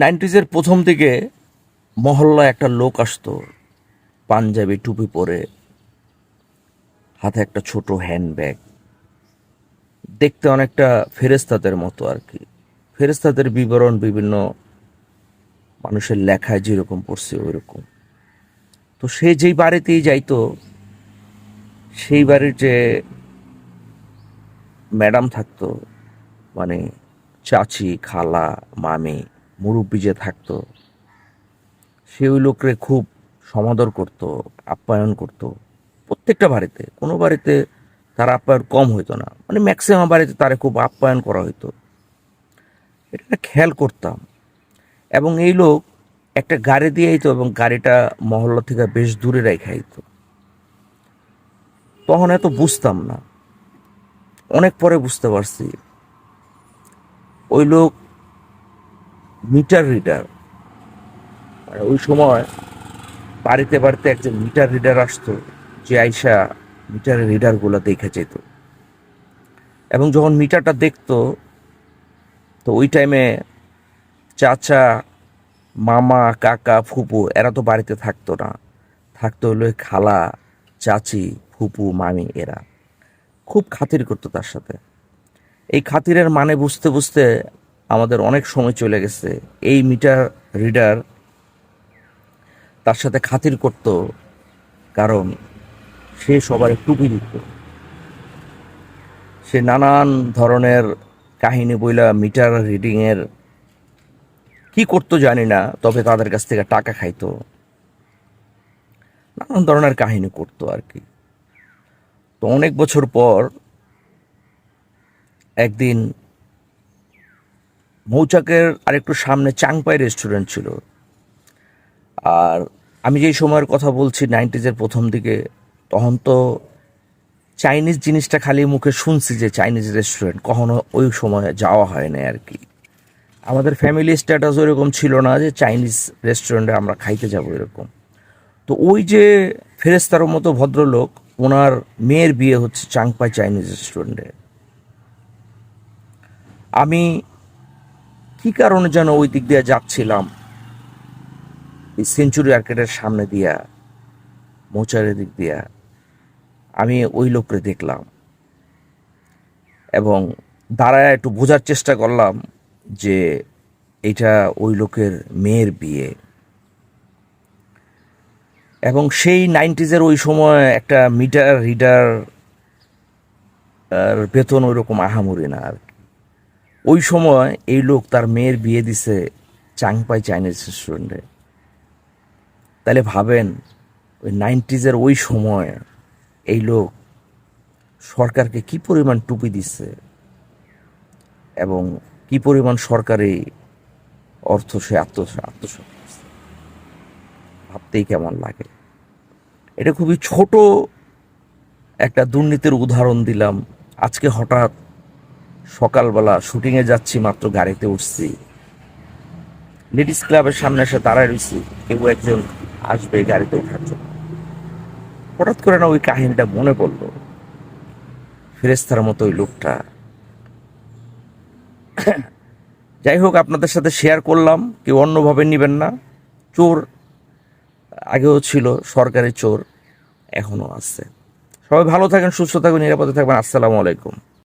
নাইনটিজের প্রথম দিকে মহল্লায় একটা লোক আসতো, পাঞ্জাবি টুপি পরে, হাতে একটা ছোট হ্যান্ডব্যাগ দেখতে অনেকটা ফেরেস্তাদের মতো আর কি। ফেরেস্তাদের বিবরণ বিভিন্ন মানুষের লেখায় যেরকম পড়ছে ওই রকম তো সে যেই বাড়িতেই যাইতো, সেই বাড়ির যে ম্যাডাম থাকতো মানে চাচি, খালা, মামি মুরব্বী যে থাকতো, সে ওই লোকরে খুব সমাদর করত, আপ্যায়ন করত। প্রত্যেকটা বাড়িতে, কোনো বাড়িতে তার আপ্যায়ন কম হইতো না। মানে ম্যাক্সিমাম বাড়িতে তারে খুব আপ্যায়ন করা হইতো। এটা খেয়াল করতাম। এবং এই লোক একটা গাড়ি দিয়ে আইতো এবং গাড়িটা মহল্লা থেকে বেশ দূরে রেখে আইতো। তখন এত বুঝতাম না। অনেক পরে বুঝতে পারছি। ওই লোক মিটার রিডার। মানে ওই সময় বাড়িতে বাড়িতে একজন মিটার রিডার আসতো, যে আইসা মিটারের রিডারগুলো দেখে যেত। এবং যখন মিটারটা দেখতো, তো ওই টাইমে চাচা, মামা, কাকা, ফুপু এরা তো বাড়িতে থাকতো না। থাকতো হলো খালা, চাচি, ফুপু, মামি এরা। খুব খাতির করতো তার সাথে। এই খাতিরের মানে বুঝতে বুঝতে আমাদের অনেক সময় চলে গেছে। এই মিটার রিডার তার সাথে খাতির করত, কারণ সে সবার টুপি দিত সে নানান ধরনের কাহিনী বইলা মিটার রিডিংয়ের কি করতো জানি না, তবে তাদের কাছ থেকে টাকা খাইতো। নানান ধরনের কাহিনী করতো আর কি। তো অনেক বছর পর একদিন মৌচাকের আরেকটু সামনে চাংপাই রেস্টুরেন্ট ছিল। আর আমি যেই সময়ের কথা বলছি, নাইনটিজের প্রথম দিকে, তখন তো চাইনিজ জিনিসটা খালি মুখে শুনছি যে চাইনিজ রেস্টুরেন্ট, কখনো ওই সময় যাওয়া হয় না আর কি। আমাদের ফ্যামিলি স্ট্যাটাস ওইরকম ছিল না যে চাইনিজ রেস্টুরেন্টে আমরা খাইতে যাব এরকম। তো ওই যে ফেরেস্তার মতো ভদ্রলোক, ওনার মেয়ের বিয়ে হচ্ছে চাংপাই চাইনিজ রেস্টুরেন্টে। আমি কি কারণে যেন ওই দিক দিয়ে যাচ্ছিলাম? এই সেঞ্চুরি আর্কেটের সামনে দিয়া, মৌচারের দিক দিয়া, আমি ওই লোককে দেখলাম এবং দাঁড়ায় একটু বোঝার চেষ্টা করলাম যে এটা ওই লোকের মেয়ের বিয়ে। এবং সেই নাইনটিজের ওই সময় একটা মিটার, রিডার বেতন ওই রকম আহামরি না আর কি। ওই সময় এই লোক তার মেয়ের বিয়ে দিছে চাংপাই চাইনিজ রেস্টুরেন্টে তাহলে ভাবেন, ওই নাইনটিজের ওই সময় এই লোক সরকারকে কি পরিমাণ টুপি দিচ্ছে এবং কি পরিমাণ সরকারি অর্থ সে আত্ম, আত্মসাৎ করছে? ভাবতেই কেমন লাগে। এটা খুবই ছোট একটা দুর্নীতির উদাহরণ দিলাম। আজকে হঠাৎ সকালবেলা শুটিংয়ে যাচ্ছি, মাত্র গাড়িতে উঠছি। লেডিস ক্লাবের সামনে এসে দাঁড়ায় রয়েছি কেউ একজন আসবে গাড়িতে ওঠার জন্য। হঠাৎ করে না ওই কাহিনীটা মনে পড়ল। ফেরেস্তার মতো ওই লোকটা। যাই হোক, আপনাদের সাথে শেয়ার করলাম, কেউ অন্যভাবে নেবেন না। চোর আগেও ছিল, সরকারি চোর, এখনও আছে। সবাই ভালো থাকেন, সুস্থ থাকবেন নিরাপদে থাকবেন। আসসালামু আলাইকুম।